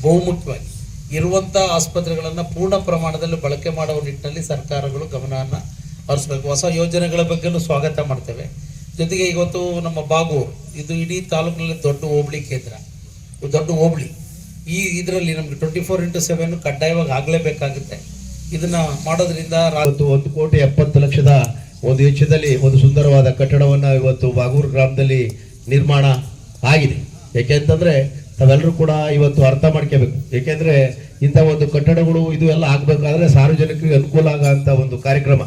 Speaker 5: ಬಹುಮುಖ್ಯವಾಗಿ ಇರುವಂಥ ಆಸ್ಪತ್ರೆಗಳನ್ನು ಪೂರ್ಣ ಪ್ರಮಾಣದಲ್ಲಿ ಬಳಕೆ ಮಾಡುವ ನಿಟ್ಟಿನಲ್ಲಿ ಸರ್ಕಾರಗಳು ಗಮನವನ್ನು ಹರಿಸಬೇಕು. ಹೊಸ ಯೋಜನೆಗಳ ಬಗ್ಗೆಯೂ ಸ್ವಾಗತ ಮಾಡ್ತೇವೆ. ಜೊತೆಗೆ ಇವತ್ತು ನಮ್ಮ ಬಾಗೂರು ಇದು ಇಡೀ ತಾಲೂಕಿನಲ್ಲಿ ದೊಡ್ಡ ಹೋಬಳಿ ಕೇಂದ್ರ. ದೊಡ್ಡ ಹೋಬಳಿ. ಈ ಇದರಲ್ಲಿ ನಮಗೆ ಟ್ವೆಂಟಿ ಫೋರ್ ಇಂಟು ಸೆವೆನ್ ಕಡ್ಡಾಯವಾಗಿ ಆಗಲೇಬೇಕಾಗುತ್ತೆ. ಇದನ್ನ ಮಾಡೋದ್ರಿಂದ
Speaker 6: ಒಂದು ಕೋಟಿ ಎಪ್ಪತ್ತು ಲಕ್ಷದ ಒಂದು ವೆಚ್ಚದಲ್ಲಿ ಒಂದು ಸುಂದರವಾದ ಕಟ್ಟಡವನ್ನ ಇವತ್ತು ಬಾಗೂರು ಗ್ರಾಮದಲ್ಲಿ ನಿರ್ಮಾಣ ಆಗಿದೆ. ಯಾಕೆಂತಂದ್ರೆ ತಾವೆಲ್ಲರೂ ಕೂಡ ಇವತ್ತು ಅರ್ಥ ಮಾಡ್ಕೋಬೇಕು. ಏಕೆಂದರೆ ಇಂಥ ಒಂದು ಕಟ್ಟಡಗಳು ಇದು ಎಲ್ಲ ಆಗಬೇಕಾದ್ರೆ ಸಾರ್ವಜನಿಕರಿಗೆ ಅನುಕೂಲ ಆಗಂತ ಒಂದು ಕಾರ್ಯಕ್ರಮ.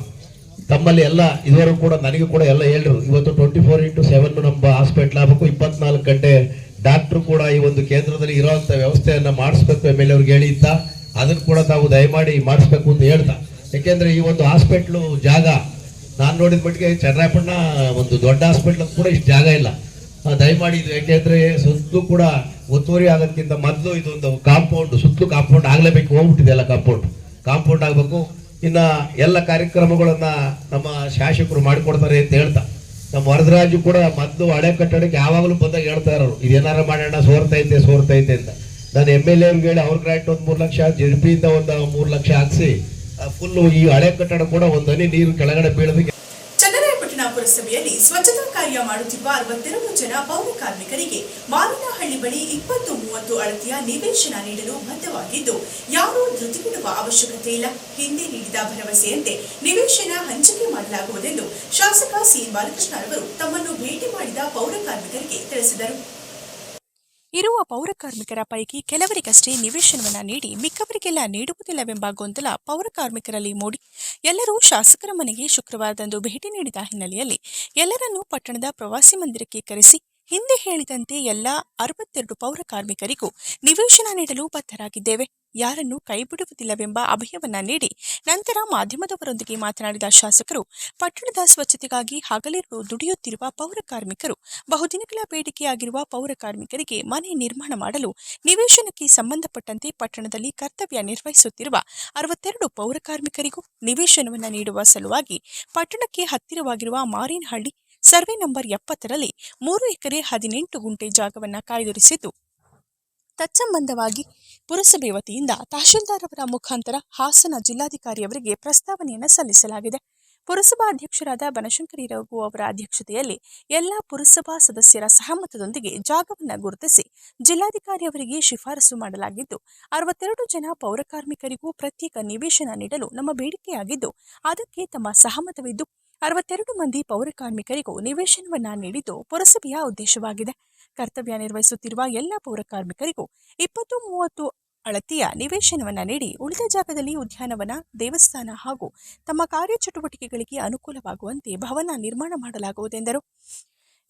Speaker 6: ತಮ್ಮಲ್ಲಿ ಎಲ್ಲ, ಇದುವರೆಗೂ ಕೂಡ ನನಗೂ ಕೂಡ ಎಲ್ಲ ಹೇಳರು. ಇವತ್ತು ಟ್ವೆಂಟಿ ಫೋರ್ ಇಂಟು ಸೆವೆನ್ ನಮ್ಮ ಹಾಸ್ಪಿಟ್ಲ್ ಆಗಬೇಕು ಇಪ್ಪತ್ನಾಲ್ಕು ಗಂಟೆ ಡಾಕ್ಟ್ರು ಕೂಡ ಈ ಒಂದು ಕೇಂದ್ರದಲ್ಲಿ ಇರೋವಂಥ ವ್ಯವಸ್ಥೆಯನ್ನು ಮಾಡಿಸ್ಬೇಕು ಎಂ ಎಲ್ ಅವ್ರಿಗೆ ಹೇಳಿ ಅಂತ ಅದನ್ನು ಕೂಡ ತಾವು ದಯಮಾಡಿ ಮಾಡಿಸ್ಬೇಕು ಅಂತ ಹೇಳ್ತಾ. ಯಾಕೆಂದರೆ ಈ ಒಂದು ಹಾಸ್ಪಿಟ್ಲು ಜಾಗ, ನಾನು ನೋಡಿದ ಮಟ್ಟಿಗೆ ಚನ್ನರಾಯಪಟ್ಟಣ ಒಂದು ದೊಡ್ಡ ಹಾಸ್ಪಿಟ್ಲ್ ಕೂಡ ಇಷ್ಟು ಜಾಗ ಇಲ್ಲ. ದಯಮಾಡಿ ಇದು ಯಾಕೆಂದರೆ ಸುತ್ತಲೂ ಕೂಡ ಒತ್ತುವರಿ ಆಗೋದಕ್ಕಿಂತ ಮೊದಲು ಇದೊಂದು ಕಾಂಪೌಂಡ್ ಸುತ್ತಲೂ ಕಾಂಪೌಂಡ್ ಆಗಲೇಬೇಕು ಹೋಗ್ಬಿಟ್ಟಿದೆ ಎಲ್ಲ ಕಾಂಪೌಂಡ್ ಕಾಂಪೌಂಡ್ ಆಗಬೇಕು. ಇನ್ನ ಎಲ್ಲ ಕಾರ್ಯಕ್ರಮಗಳನ್ನ ನಮ್ಮ ಶಾಸಕರು ಮಾಡಿಕೊಡ್ತಾರೆ ಅಂತ ಹೇಳ್ತಾ. ನಮ್ಮ ವರದರಾಜು ಕೂಡ ಮದ್ದು ಹಳೆ ಕಟ್ಟಡಕ್ಕೆ ಯಾವಾಗಲೂ ಬಂದಾಗ ಹೇಳ್ತಾ ಇರೋರು. ಇದೇನಾರ ಮಾಡೋಣ, ಸೋರ್ತೈತೆ ಸೋರ್ತೈತೆ ಅಂತ. ನಾನು ಎಂ ಎಲ್ ಎ ಹೇಳಿ ಅವ್ರ ಗ್ರಾಂಟ್ ಒಂದು ಮೂರು ಲಕ್ಷ ಜೆಡ್ಪಿಯಿಂದ ಒಂದು ಮೂರು ಲಕ್ಷ ಹಾಕ್ಸಿ ಫುಲ್ಲು ಈ ಹಳೆ ಕಟ್ಟಡ ಕೂಡ ಒಂದು ಹನಿ ನೀರು ಕೆಳಗಡೆ ಬೀಳೋದಕ್ಕೆ
Speaker 1: ಪುರಸಭೆಯಲ್ಲಿ ಸ್ವಚ್ಛತಾ ಕಾರ್ಯ ಮಾಡುತ್ತಿರುವ ಅರವತ್ತೆರಡು ಜನ ಪೌರ ಕಾರ್ಮಿಕರಿಗೆ ಮಾವಿನಹಳ್ಳಿ ಬಳಿ ಇಪ್ಪತ್ತು ಮೂವತ್ತು ಅಳತೆಯ ನಿವೇಶನ ನೀಡಲು ಬದ್ಧವಾಗಿದ್ದು, ಯಾರೂ ಧೃತಿಬಿಡುವ ಅವಶ್ಯಕತೆ ಇಲ್ಲ. ಹಿಂದೆ ನೀಡಿದ ಭರವಸೆಯಂತೆ ನಿವೇಶನ ಹಂಚಿಕೆ ಮಾಡಲಾಗುವುದೆಂದು ಶಾಸಕ ಸಿ ಬಾಲಕೃಷ್ಣ ಅವರು ತಮ್ಮನ್ನು ಭೇಟಿ ಮಾಡಿದ ಪೌರ ಕಾರ್ಮಿಕರಿಗೆ ತಿಳಿಸಿದರು. ಇರುವ ಪೌರಕಾರ್ಮಿಕರ ಪೈಕಿ ಕೆಲವರಿಗಷ್ಟೇ ನಿವೇಶನವನ್ನು ನೀಡಿ ಮಿಕ್ಕವರಿಗೆಲ್ಲ ನೀಡುವುದಿಲ್ಲವೆಂಬ ಗೊಂದಲ ಪೌರಕಾರ್ಮಿಕರಲ್ಲಿ ಮೂಡಿ. ಎಲ್ಲರೂ ಶಾಸಕರ ಮನೆಗೆ ಶುಕ್ರವಾರದಂದು ಭೇಟಿ ನೀಡಿದ ಹಿನ್ನೆಲೆಯಲ್ಲಿ ಎಲ್ಲರನ್ನೂ ಪಟ್ಟಣದ ಪ್ರವಾಸಿ ಮಂದಿರಕ್ಕೆ ಕರೆಸಿ ಹಿಂದೆ ಹೇಳಿದಂತೆ ಎಲ್ಲ ಅರವತ್ತೆರಡು ಪೌರ ಕಾರ್ಮಿಕರಿಗೂ ನಿವೇಶನ ನೀಡಲು ಬದ್ಧರಾಗಿದ್ದೇವೆ. ಯಾರನ್ನು ಕೈಬಿಡುವುದಿಲ್ಲವೆಂಬ ಅಭಯವನ್ನ ನೀಡಿ ನಂತರ ಮಾಧ್ಯಮದವರೊಂದಿಗೆ ಮಾತನಾಡಿದ ಶಾಸಕರು, ಪಟ್ಟಣದ ಸ್ವಚ್ಛತೆಗಾಗಿ ಹಗಲಿರುಳು ದುಡಿಯುತ್ತಿರುವ ಪೌರ ಕಾರ್ಮಿಕರು, ಬಹುದಿನಗಳ ಬೇಡಿಕೆಯಾಗಿರುವ ಪೌರ ಕಾರ್ಮಿಕರಿಗೆ ಮನೆ ನಿರ್ಮಾಣ ಮಾಡಲು ನಿವೇಶನಕ್ಕೆ ಸಂಬಂಧಪಟ್ಟಂತೆ ಪಟ್ಟಣದಲ್ಲಿ ಕರ್ತವ್ಯ ನಿರ್ವಹಿಸುತ್ತಿರುವ ಅರವತ್ತೆರಡು ಪೌರ ಕಾರ್ಮಿಕರಿಗೂ ನಿವೇಶನವನ್ನು ನೀಡುವ ಸಲುವಾಗಿ ಪಟ್ಟಣಕ್ಕೆ ಹತ್ತಿರವಾಗಿರುವ ಮಾರೇನಹಳ್ಳಿ ಸರ್ವೆ ನಂಬರ್ ಎಪ್ಪತ್ತರಲ್ಲಿ ಮೂರು ಎಕರೆ ಹದಿನೆಂಟು ಗುಂಟೆ ಜಾಗವನ್ನು ಕಾಯ್ದಿರಿಸಿದ್ದು. ತತ್ಸಂಬಂಧವಾಗಿ ಪುರಸಭೆ ವತಿಯಿಂದ ತಹಶೀಲ್ದಾರ್ ಅವರ ಮುಖಾಂತರ ಹಾಸನ ಜಿಲ್ಲಾಧಿಕಾರಿಯವರಿಗೆ ಪ್ರಸ್ತಾವನೆಯನ್ನು ಸಲ್ಲಿಸಲಾಗಿದೆ. ಪುರಸಭಾ ಅಧ್ಯಕ್ಷರಾದ ಬನಶಂಕರಿ ರಘು ಅವರ ಅಧ್ಯಕ್ಷತೆಯಲ್ಲಿ ಎಲ್ಲಾ ಪುರಸಭಾ ಸದಸ್ಯರ ಸಹಮತದೊಂದಿಗೆ ಜಾಗವನ್ನು ಗುರುತಿಸಿ ಜಿಲ್ಲಾಧಿಕಾರಿ ಅವರಿಗೆ ಶಿಫಾರಸು ಮಾಡಲಾಗಿದ್ದು, ಅರವತ್ತೆರಡು ಜನ ಪೌರಕಾರ್ಮಿಕರಿಗೂ ಪ್ರತ್ಯೇಕ ನಿವೇಶನ ನೀಡಲು ನಮ್ಮ ಬೇಡಿಕೆಯಾಗಿದ್ದು, ಅದಕ್ಕೆ ತಮ್ಮ ಸಹಮತವಿದ್ದು ಅರವತ್ತೆರಡು ಮಂದಿ ಪೌರಕಾರ್ಮಿಕರಿಗೂ ನಿವೇಶನವನ್ನು ನೀಡಿದ್ದು ಪುರಸಭೆಯ ಉದ್ದೇಶವಾಗಿದೆ. ಕರ್ತವ್ಯ ನಿರ್ವಹಿಸುತ್ತಿರುವ ಎಲ್ಲ ಪೌರಕಾರ್ಮಿಕರಿಗೂ ಇಪ್ಪತ್ತು ಮೂವತ್ತು ಅಳತೆಯ ನಿವೇಶನವನ್ನ ನೀಡಿ ಉಳಿದ ಜಾಗದಲ್ಲಿ ಉದ್ಯಾನವನ, ದೇವಸ್ಥಾನ ಹಾಗೂ ತಮ್ಮ ಕಾರ್ಯಚಟುವಟಿಕೆಗಳಿಗೆ ಅನುಕೂಲವಾಗುವಂತೆ ಭವನ ನಿರ್ಮಾಣ ಮಾಡಲಾಗುವುದೆಂದರು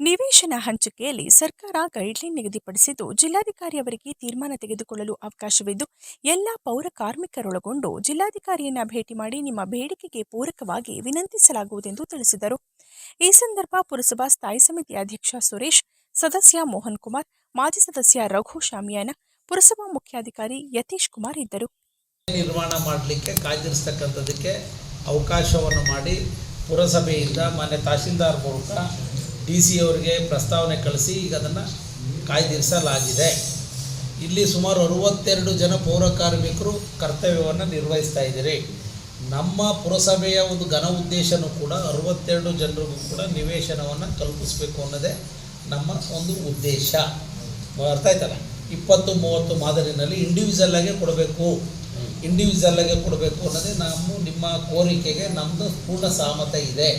Speaker 1: ನಿವೇಶನ ಹಂಚಿಕೆಯಲ್ಲಿ ಸರ್ಕಾರ ಗೈಡ್ಲೈನ್ ನಿಗದಿಪಡಿಸಿದ್ದು ಜಿಲ್ಲಾಧಿಕಾರಿಯವರಿಗೆ ತೀರ್ಮಾನ ತೆಗೆದುಕೊಳ್ಳಲು ಅವಕಾಶವಿದ್ದು, ಎಲ್ಲ ಪೌರ ಕಾರ್ಮಿಕರೊಳಗೊಂಡು ಜಿಲ್ಲಾಧಿಕಾರಿಯನ್ನ ಭೇಟಿ ಮಾಡಿ ನಿಮ್ಮ ಬೇಡಿಕೆಗೆ ಪೂರಕವಾಗಿ ವಿನಂತಿಸಲಾಗುವುದೆಂದು ತಿಳಿಸಿದರು. ಈ ಸಂದರ್ಭ ಪುರಸಭಾ ಸ್ಥಾಯಿ ಸಮಿತಿ ಅಧ್ಯಕ್ಷ ಸುರೇಶ್, ಸದಸ್ಯ ಮೋಹನ್ ಕುಮಾರ್ ಮಾಜಿ ಸದಸ್ಯ ರಘು ಶಾಮಿಯಾನ, ಪುರಸಭಾ ಮುಖ್ಯಾಧಿಕಾರಿ ಯತೀಶ್ ಕುಮಾರ್ ಇದ್ದರು.
Speaker 5: ನಿರ್ಮಾಣ ಮಾಡಲಿಕ್ಕೆ, ಕಾಯ್ದಿರಿಸ್ತಕ್ಕಂಥದ್ದಕ್ಕೆ ಅವಕಾಶವನ್ನು ಮಾಡಿ ಪುರಸಭೆಯಿಂದ ಮಾನ್ಯ ತಹಶೀಲ್ದಾರ್ ಮೂಲಕ ಡಿ ಸಿ ಅವರಿಗೆ ಪ್ರಸ್ತಾವನೆ ಕಳಿಸಿ ಈಗ ಅದನ್ನು ಕಾಯ್ದಿರಿಸಲಾಗಿದೆ. ಇಲ್ಲಿ ಸುಮಾರು ಅರುವತ್ತೆರಡು ಜನ ಪೌರ ಕಾರ್ಮಿಕರು ಕರ್ತವ್ಯವನ್ನು ನಿರ್ವಹಿಸ್ತಾ ಇದ್ದೀರಿ. ನಮ್ಮ ಪುರಸಭೆಯ ಒಂದು ಘನ ಉದ್ದೇಶನೂ ಕೂಡ ಅರುವತ್ತೆರಡು ಜನರಿಗೂ ಕೂಡ ನಿವೇಶನವನ್ನು ಕಲ್ಪಿಸಬೇಕು ಅನ್ನೋದೇ ನಮ್ಮ ಒಂದು ಉದ್ದೇಶ. ಅರ್ಥ ಆಯ್ತಲ್ಲ? ಇಪ್ಪತ್ತು ಮೂವತ್ತು ಮಾದರಿನಲ್ಲಿ ಇಂಡಿವಿಜುವಲ್ ಆಗೇ ಕೊಡಬೇಕು. ಇಂಡಿವಿಜುವಲ್ ಆಗೇ ಕೊಡಬೇಕು ಅನ್ನೋದೇ ನಮ್ಮ ನಿಮ್ಮ ಕೋರಿಕೆಗೆ ನಮ್ಮದು ಪೂರ್ಣ ಸಹಮತ ಇದೆ.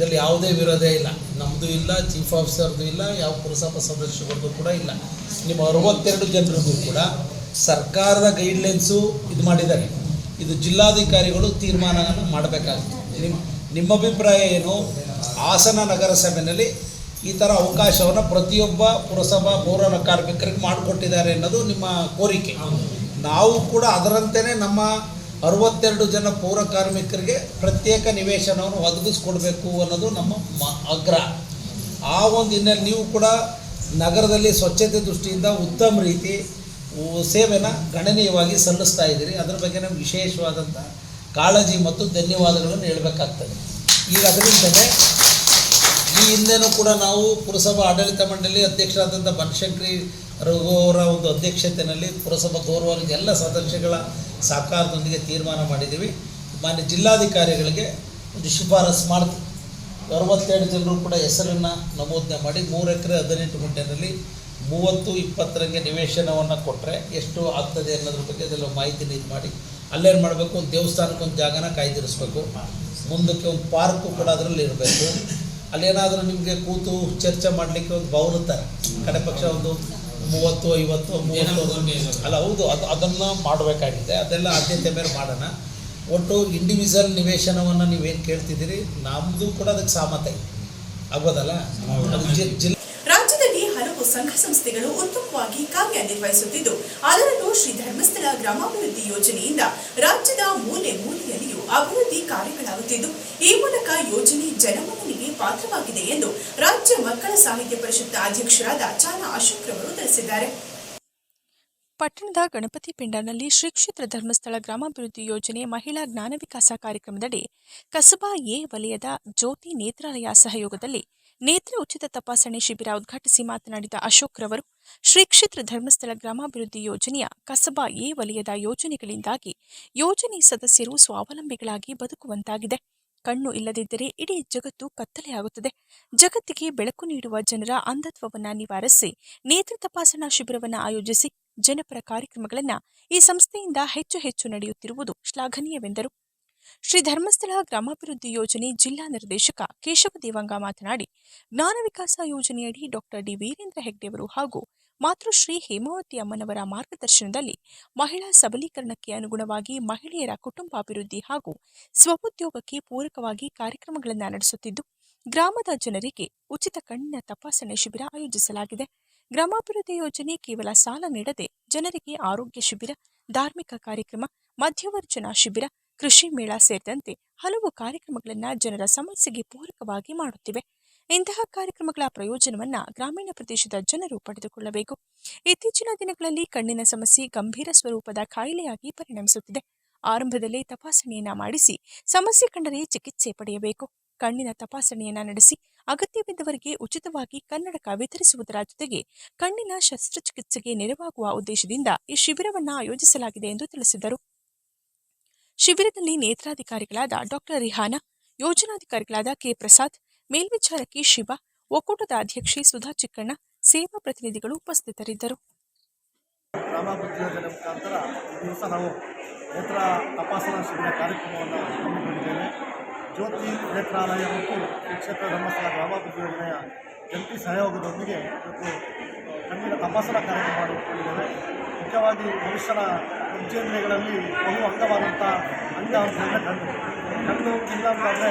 Speaker 5: ಇದರಲ್ಲಿ ಯಾವುದೇ ವಿರೋಧ ಇಲ್ಲ. ನಮ್ಮದು ಇಲ್ಲ ಚೀಫ್ ಆಫೀಸರ್ದು ಇಲ್ಲ ಯಾವ ಪುರಸಭಾ ಸದಸ್ಯರದ್ದು ಕೂಡ ಇಲ್ಲ. ನಿಮ್ಮ ಅರವತ್ತೆರಡು ಜನರಿಗೂ ಕೂಡ ಸರ್ಕಾರದ ಗೈಡ್ಲೈನ್ಸು ಇದು ಮಾಡಿದ್ದಾರೆ. ಇದು ಜಿಲ್ಲಾಧಿಕಾರಿಗಳು ತೀರ್ಮಾನವನ್ನು ಮಾಡಬೇಕಾಗುತ್ತೆ. ನಿಮ್ಮ ನಿಮ್ಮ ಅಭಿಪ್ರಾಯ ಏನು? ಹಾಸನ ನಗರಸಭೆಯಲ್ಲಿ ಈ ಥರ ಅವಕಾಶವನ್ನು ಪ್ರತಿಯೊಬ್ಬ ಪುರಸಭಾ ಪೌರ ಕಾರ್ಮಿಕರಿಗೆ ಮಾಡಿಕೊಟ್ಟಿದ್ದಾರೆ ಅನ್ನೋದು ನಿಮ್ಮ ಕೋರಿಕೆ. ನಾವು ಕೂಡ ಅದರಂತೆಯೇ ನಮ್ಮ ಅರವತ್ತೆರಡು ಜನ ಪೌರ ಕಾರ್ಮಿಕರಿಗೆ ಪ್ರತ್ಯೇಕ ನಿವೇಶನವನ್ನು ಒದಗಿಸ್ಕೊಡ್ಬೇಕು ಅನ್ನೋದು ನಮ್ಮ ಮ ಆಗ್ರಹ. ಆ ಒಂದು ಹಿನ್ನೆಲೆ ನೀವು ಕೂಡ ನಗರದಲ್ಲಿ ಸ್ವಚ್ಛತೆ ದೃಷ್ಟಿಯಿಂದ ಉತ್ತಮ ರೀತಿ ಸೇವೆನ ಗಣನೀಯವಾಗಿ ಸಲ್ಲಿಸ್ತಾ ಇದ್ದೀರಿ. ಅದರ ಬಗ್ಗೆ ನಮ್ಗೆ ವಿಶೇಷವಾದಂಥ ಕಾಳಜಿ ಮತ್ತು ಧನ್ಯವಾದಗಳನ್ನು ಹೇಳಬೇಕಾಗ್ತದೆ. ಈಗ ಅದರಿಂದಲೇ ಈ ಹಿಂದೆನೂ ಕೂಡ ನಾವು ಪುರಸಭಾ ಆಡಳಿತ ಮಂಡಳಿ ಅಧ್ಯಕ್ಷರಾದಂಥ ಬನಶಂಕರಿ ರಘು ಅವರ ಒಂದು ಅಧ್ಯಕ್ಷತೆಯಲ್ಲಿ ಪುರಸಭಾ ಗೌರವ ಎಲ್ಲ ಸದಸ್ಯಗಳ ಸಹಕಾರದೊಂದಿಗೆ ತೀರ್ಮಾನ ಮಾಡಿದ್ದೀವಿ. ಮಾನ್ಯ ಜಿಲ್ಲಾಧಿಕಾರಿಗಳಿಗೆ ಒಂದು ಶಿಫಾರಸು ಮಾಡ್ತೀವಿ. ಅರವತ್ತೆರಡು ಜನರು ಕೂಡ ಹೆಸರನ್ನು ನಮೂದನೆ ಮಾಡಿ ಮೂರು ಎಕರೆ ಹದಿನೆಂಟು ಗುಂಟೆನಲ್ಲಿ ಮೂವತ್ತು ಇಪ್ಪತ್ತರಂಗೆ ನಿವೇಶನವನ್ನು ಕೊಟ್ಟರೆ ಎಷ್ಟು ಆಗ್ತದೆ ಅನ್ನೋದ್ರ ಬಗ್ಗೆ ಅದೆಲ್ಲ ಮಾಹಿತಿ ಇದು ಮಾಡಿ ಅಲ್ಲೇನು ಮಾಡಬೇಕು, ಒಂದು ದೇವಸ್ಥಾನಕ್ಕೆ ಒಂದು ಜಾಗನ ಕಾಯ್ದಿರಿಸ್ಬೇಕು. ಮುಂದಕ್ಕೆ ಒಂದು ಪಾರ್ಕು ಕೂಡ ಅದರಲ್ಲಿ ಇರಬೇಕು. ಅಲ್ಲೇನಾದರೂ ನಿಮಗೆ ಕೂತು ಚರ್ಚೆ ಮಾಡಲಿಕ್ಕೆ ಒಂದು ಬೌರುತ್ತಾರೆ ಕಡೆ ಪಕ್ಷ ಒಂದು ಮೂವತ್ತು ಐವತ್ತು ಅಲ್ಲ ಹೌದು ಅದು ಅದನ್ನು ಮಾಡಬೇಕಾಗಿದೆ. ಅದೆಲ್ಲ ಆದ್ಯತೆ ಮೇಲೆ ಮಾಡೋಣ. ಒಟ್ಟು ಇಂಡಿವಿಜುವಲ್ ನಿವೇಶನವನ್ನು ನೀವೇನು ಕೇಳ್ತಿದ್ದೀರಿ? ನಮ್ಮದು ಕೂಡ ಅದಕ್ಕೆ ಸಾಮತೆ ಜಿಲ್ಲಾ
Speaker 1: ರಾಜ್ಯದಲ್ಲಿ ಹಲವು ಸಂಘ ಸಂಸ್ಥೆಗಳು ಉತ್ತಮವಾಗಿ ಕಾರ್ಯನಿರ್ವಹಿಸುತ್ತಿದ್ದು. ಅದರಲ್ಲೂ ಶ್ರೀ ಧರ್ಮಸ್ಥಳ ಗ್ರಾಮಾಭಿವೃದ್ಧಿ ಯೋಜನೆಯಿಂದ ರಾಜ್ಯದ ಮೂಲೆ ಮೂಲೆಯಲ್ಲಿಯೂ ಅಭಿವೃದ್ಧಿ ಕಾರ್ಯಗಳಾಗುತ್ತಿದ್ದು. ಈ ಮೂಲಕ ಯೋಜನೆ ಜನಮನ್ನಣೆಗೆ ಪಾತ್ರವಾಗಿದೆ ಎಂದು ರಾಜ್ಯ ಮಕ್ಕಳ ಸಾಹಿತ್ಯ ಪರಿಷತ್ ಅಧ್ಯಕ್ಷರಾದ ಚಾನ ಅಶೋಕ್ ರವರು ತಿಳಿಸಿದ್ದಾರೆ. ಪಟ್ಟಣದ ಗಣಪತಿ ಪಿಂಡನಲ್ಲಿ ಶ್ರೀ ಕ್ಷೇತ್ರ ಧರ್ಮಸ್ಥಳ ಗ್ರಾಮಾಭಿವೃದ್ಧಿ ಯೋಜನೆ ಮಹಿಳಾ ಜ್ಞಾನ ವಿಕಾಸ ಕಾರ್ಯಕ್ರಮದಡಿ ಕಸಬಾ ಎ ವಲಯದ ಜ್ಯೋತಿ ನೇತ್ರಾಲಯ ಸಹಯೋಗದಲ್ಲಿ ನೇತ್ರ ಉಚಿತ ತಪಾಸಣೆ ಶಿಬಿರ ಉದ್ಘಾಟಿಸಿ ಮಾತನಾಡಿದ ಅಶೋಕ್ ರವರು, ಶ್ರೀ ಕ್ಷೇತ್ರ ಧರ್ಮಸ್ಥಳ ಗ್ರಾಮಾಭಿವೃದ್ಧಿ ಯೋಜನೆಯ ಕಸಬಾ ಎ ವಲಯದ ಯೋಜನೆಗಳಿಂದಾಗಿ ಯೋಜನೆ ಸದಸ್ಯರು ಸ್ವಾವಲಂಬಿಗಳಾಗಿ ಬದುಕುವಂತಾಗಿದೆ. ಕಣ್ಣು ಇಲ್ಲದಿದ್ದರೆ ಇಡೀ ಜಗತ್ತು ಕತ್ತಲೆಯಾಗುತ್ತದೆ ಜಗತ್ತಿಗೆ ಬೆಳಕು ನೀಡುವ ಜನರ ಅಂಧತ್ವವನ್ನು ನಿವಾರಿಸಿ, ನೇತ್ರ ತಪಾಸಣಾ ಶಿಬಿರವನ್ನು ಆಯೋಜಿಸಿ ಜನಪರ ಕಾರ್ಯಕ್ರಮಗಳನ್ನು ಈ ಸಂಸ್ಥೆಯಿಂದ ಹೆಚ್ಚು ಹೆಚ್ಚು ನಡೆಯುತ್ತಿರುವುದು ಶ್ಲಾಘನೀಯವೆಂದರು. ಶ್ರೀ ಧರ್ಮಸ್ಥಳ ಗ್ರಾಮಾಭಿವೃದ್ಧಿ ಯೋಜನೆ ಜಿಲ್ಲಾ ನಿರ್ದೇಶಕ ಕೇಶವ ದೇವಂಗ ಮಾತನಾಡಿ, ಜ್ಞಾನ ವಿಕಾಸ ಯೋಜನೆಯಡಿ ಡಾಕ್ಟರ್ ಡಿ ವೀರೇಂದ್ರ ಹೆಗ್ಡೆಯವರು ಹಾಗೂ ಮಾತೃಶ್ರೀ ಹೇಮಾವತಿ ಅಮ್ಮನವರ ಮಾರ್ಗದರ್ಶನದಲ್ಲಿ ಮಹಿಳಾ ಸಬಲೀಕರಣಕ್ಕೆ ಅನುಗುಣವಾಗಿ ಮಹಿಳೆಯರ ಕುಟುಂಬಾಭಿವೃದ್ಧಿ ಹಾಗೂ ಸ್ವಉದ್ಯೋಗಕ್ಕೆ ಪೂರಕವಾಗಿ ಕಾರ್ಯಕ್ರಮಗಳನ್ನು ನಡೆಸುತ್ತಿದ್ದು, ಗ್ರಾಮದ ಜನರಿಗೆ ಉಚಿತ ಕಣ್ಣಿನ ತಪಾಸಣೆ ಶಿಬಿರ ಆಯೋಜಿಸಲಾಗಿದೆ. ಗ್ರಾಮಾಭಿವೃದ್ಧಿ ಯೋಜನೆ ಕೇವಲ ಸಾಲ ನೀಡದೆ ಜನರಿಗೆ ಆರೋಗ್ಯ ಶಿಬಿರ, ಧಾರ್ಮಿಕ ಕಾರ್ಯಕ್ರಮ, ಮಧ್ಯವರ್ಜನಾ ಶಿಬಿರ ಕೃಷಿ ಮೇಳ ಸೇರಿದಂತೆ ಹಲವು ಕಾರ್ಯಕ್ರಮಗಳನ್ನು ಜನರ ಸಮಸ್ಯೆಗೆ ಪೂರಕವಾಗಿ ಮಾಡುತ್ತಿವೆ. ಇಂತಹ ಕಾರ್ಯಕ್ರಮಗಳ ಪ್ರಯೋಜನವನ್ನ ಗ್ರಾಮೀಣ ಪ್ರದೇಶದ ಜನರು ಪಡೆದುಕೊಳ್ಳಬೇಕು. ಇತ್ತೀಚಿನ ದಿನಗಳಲ್ಲಿ ಕಣ್ಣಿನ ಸಮಸ್ಯೆ ಗಂಭೀರ ಸ್ವರೂಪದ ಕಾಯಿಲೆಯಾಗಿ ಪರಿಣಮಿಸುತ್ತಿದೆ. ಆರಂಭದಲ್ಲಿ ತಪಾಸಣೆಯನ್ನ ಮಾಡಿಸಿ ಸಮಸ್ಯೆ ಕಂಡರೆ ಚಿಕಿತ್ಸೆ ಪಡೆಯಬೇಕು. ಕಣ್ಣಿನ ತಪಾಸಣೆಯನ್ನ ನಡೆಸಿ ಅಗತ್ಯವಿದ್ದವರಿಗೆ ಉಚಿತವಾಗಿ ಕನ್ನಡಕ ವಿತರಿಸುವುದರ ಜೊತೆಗೆ ಕಣ್ಣಿನ ಶಸ್ತ್ರಚಿಕಿತ್ಸೆಗೆ ನೆರವಾಗುವ ಉದ್ದೇಶದಿಂದ ಈ ಶಿಬಿರವನ್ನು ಆಯೋಜಿಸಲಾಗಿದೆ ಎಂದು ತಿಳಿಸಿದರು. ಶಿಬಿರದಲ್ಲಿ ನೇತ್ರಾಧಿಕಾರಿಗಳಾದ ಡಾಕ್ಟರ್ ರಿಹಾನಾ, ಯೋಜನಾಧಿಕಾರಿಗಳಾದ ಕೆ ಪ್ರಸಾದ್, ಮೇಲ್ವಿಚಾರಕಿ ಶಿವ, ಒಕ್ಕೂಟದ ಅಧ್ಯಕ್ಷೆ ಸುಧಾ ಚಿಕ್ಕಣ್ಣ, ಸೇವಾ ಪ್ರತಿನಿಧಿಗಳು ಉಪಸ್ಥಿತರಿದ್ದರು.
Speaker 7: ಮುಖಾಂತರ ದಿವಸ ನಾವು ನೇತ್ರ ತಪಾಸಣಾ ಶಿಬಿರ ಕಾರ್ಯಕ್ರಮವನ್ನು ಹಮ್ಮಿಕೊಂಡಿದ್ದೇವೆ. ಜ್ಯೋತಿ ನೇತ್ರಾಲಯ ಮತ್ತು ಕ್ಷೇತ್ರ ಧರ್ಮಸ್ಥಳ ಗ್ರಾಮಾಭಿವೃದ್ಧಿ ಯೋಜನೆಯ ಜಂಟಿ ಸಹಯೋಗದೊಂದಿಗೆ ಇವತ್ತು ಕಣ್ಣಿನ ತಪಾಸಣಾ ಕಾರ್ಯಕ್ರಮ ಮಾಡಿಕೊಂಡಿದ್ದೇವೆ. ಮುಖ್ಯವಾಗಿ ಮನುಷ್ಯನ ಉಜ್ಜೇಂದ್ರಿಯಗಳಲ್ಲಿ ಬಹು ಅಂಗವಾದಂಥ ಅಂಗ ಅಂತಂದರೆ ಕಣ್ಣು ಕಣ್ಣು ಇಲ್ಲ ಅಂತಂದರೆ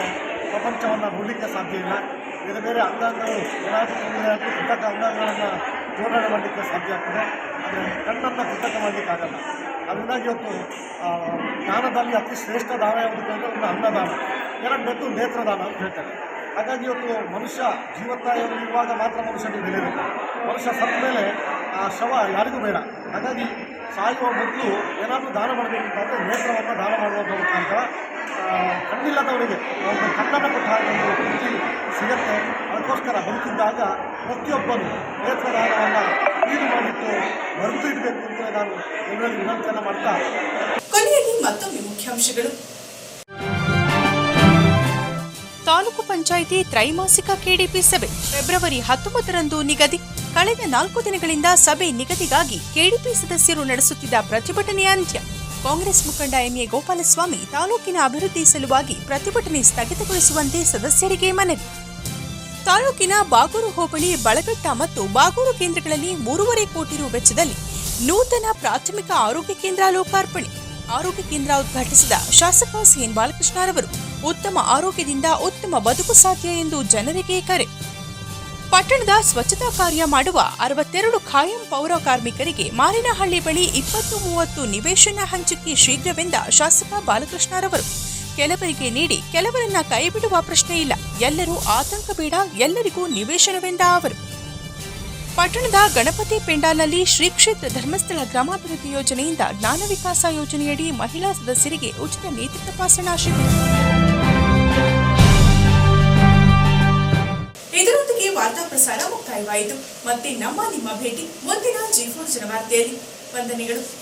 Speaker 7: ಪ್ರಪಂಚವನ್ನು ನೋಡಲಿಕ್ಕೆ ಸಾಧ್ಯ ಇಲ್ಲ. ಬೇರೆ ಬೇರೆ ಅಂಗಾಂಗಗಳು ಏನಾದರೂ ಕೃತಕ ಅಂಗಾಂಗಗಳನ್ನು ಜೋಡಣೆ ಮಾಡಲಿಕ್ಕೆ ಸಾಧ್ಯ ಆಗ್ತದೆ. ಆದರೆ ಕಣ್ಣನ್ನು ಕೃತಕ ಮಾಡಲಿಕ್ಕೆ ಆಗಲ್ಲ. ಅದರಿಂದಾಗಿ ಇವತ್ತು ದಾನದಲ್ಲಿ ಅತಿ ಶ್ರೇಷ್ಠ ದಾನ ಯಾವುದು ಅಂದರೆ ಒಂದು ಅನ್ನದಾನ. ಎರಡನೇದು ನೇತ್ರದಾನ ಅಂತ ಹೇಳ್ತಾರೆ. ಹಾಗಾಗಿ ಇವತ್ತು ಮನುಷ್ಯ ಜೀವತ್ತಾಯಿರುವಾಗ ಮಾತ್ರ ಮನುಷ್ಯನಿಗೆ ಇರುತ್ತೆ ಮನುಷ್ಯ ಸತ್ತ ಮೇಲೆ ಆ ಶವ ಯಾರಿಗೂ ಬೇಡ. ಹಾಗಾಗಿ ಸಾಯುವ ಮೊದಲು ಏನಾದರೂ ದಾನ ಮಾಡಬೇಕಂತಂದರೆ ನೇತ್ರವನ್ನು ದಾನ ಮಾಡುವಂಥ ಮುಖಾಂತರ ಕಣ್ಣಿಲ್ಲದವರಿಗೆ ಒಂದು ಕಣ್ಣನ್ನು ಕೊಟ್ಟ ಹಾಗೆ ಒಂದು ಪ್ರೀತಿ ಸಿಗತ್ತೆ. ಅದಕ್ಕೋಸ್ಕರ ಬದುಕಿದ್ದಾಗ ಪ್ರತಿಯೊಬ್ಬರು ನೇತ್ರದಾನವನ್ನು ನೀರು ಮಾಡಿಟ್ಟು ಮರೆತು ಇಡಬೇಕು ಅಂತ ನಾನು ಎಲ್ಲರಲ್ಲಿ ವಿನಂತಿಯನ್ನು ಮಾಡ್ತಾ
Speaker 1: ಕೊನೆಯಲ್ಲಿ ಮತ್ತೊಮ್ಮೆ ಮುಖ್ಯಾಂಶಗಳು. ತಾಲೂಕು ಪಂಚಾಯಿತಿ ತ್ರೈಮಾಸಿಕ ಕೆಡಿಪಿ ಸಭೆ ಫೆಬ್ರವರಿ ಹತ್ತೊಂಬತ್ತರಂದು ನಿಗದಿ. ಕಳೆದ ನಾಲ್ಕು ದಿನಗಳಿಂದ ಸಭೆ ನಿಗದಿಗಾಗಿ ಕೆಡಿಪಿ ಸದಸ್ಯರು ನಡೆಸುತ್ತಿದ್ದ ಪ್ರತಿಭಟನೆ ಅಂತ್ಯ. ಕಾಂಗ್ರೆಸ್ ಮುಖಂಡ ಎಂಎ ಗೋಪಾಲಸ್ವಾಮಿ ತಾಲೂಕಿನ ಅಭಿವೃದ್ಧಿ ಸಲುವಾಗಿ ಪ್ರತಿಭಟನೆ ಸ್ಥಗಿತಗೊಳಿಸುವಂತೆ ಸದಸ್ಯರಿಗೆ ಮನವಿ. ತಾಲೂಕಿನ ಬಾಗೂರು ಹೋಬಳಿ, ಬಳಗಟ್ಟ ಮತ್ತು ಬಾಗೂರು ಕೇಂದ್ರಗಳಲ್ಲಿ ಮೂರುವರೆ ಕೋಟಿ ರು ವೆಚ್ಚದಲ್ಲಿ ನೂತನ ಪ್ರಾಥಮಿಕ ಆರೋಗ್ಯ ಕೇಂದ್ರ ಲೋಕಾರ್ಪಣೆ. ಆರೋಗ್ಯ ಕೇಂದ್ರ ಉದ್ಘಾಟಿಸಿದ ಶಾಸಕ ಸಿಎನ್ ಬಾಲಕೃಷ್ಣರವರು ಉತ್ತಮ ಆರೋಗ್ಯದಿಂದ ಉತ್ತಮ ಬದುಕು ಸಾಧ್ಯ ಎಂದು ಜನರಿಗೆ ಕರೆ. ಪಟ್ಟಣದ ಸ್ವಚ್ಛತಾ ಕಾರ್ಯ ಮಾಡುವ ಅರವತ್ತೆರಡು ಖಾಯಂ ಪೌರ ಕಾರ್ಮಿಕರಿಗೆ ಮಾರಿನಹಳ್ಳಿ ಬಳಿ ಇಪ್ಪತ್ತು ಮೂವತ್ತು ನಿವೇಶನ ಹಂಚಿಕೆ ಶೀಘ್ರವೆಂದ ಶಾಸಕ ಬಾಲಕೃಷ್ಣರವರು. ಕೆಲವರಿಗೆ ನೀಡಿ ಕೆಲವರನ್ನ ಕೈಬಿಡುವ ಪ್ರಶ್ನೆ ಇಲ್ಲ. ಎಲ್ಲರೂ ಆತಂಕ ಬೇಡ, ಎಲ್ಲರಿಗೂ ನಿವೇಶನವೆಂದ ಅವರು. ಪಟ್ಟಣದ ಗಣಪತಿ ಪೆಂಡಾಲ್ನಲ್ಲಿ ಶ್ರೀ ಕ್ಷೇತ್ರ ಧರ್ಮಸ್ಥಳ ಗ್ರಾಮಾಭಿವೃದ್ಧಿ ಯೋಜನೆಯಿಂದ ಜ್ಞಾನ ವಿಕಾಸ ಯೋಜನೆಯಡಿ ಮಹಿಳಾ ಸದಸ್ಯರಿಗೆ ಉಚಿತ ನೇತ್ರ ತಪಾಸಣಾ ಶಿಬಿರ. ಇದರೊಂದಿಗೆ ವಾರ್ತಾ ಪ್ರಸಾರ ಮುಕ್ತಾಯವಾಯಿತು. ಮತ್ತೆ ನಮ್ಮ ನಿಮ್ಮ ಭೇಟಿ ಮುಂದಿನ ಜಿ ಫೋರ್ ಜನವಾರ್ತೆಯಲ್ಲಿ ವಂದನೆಗಳು.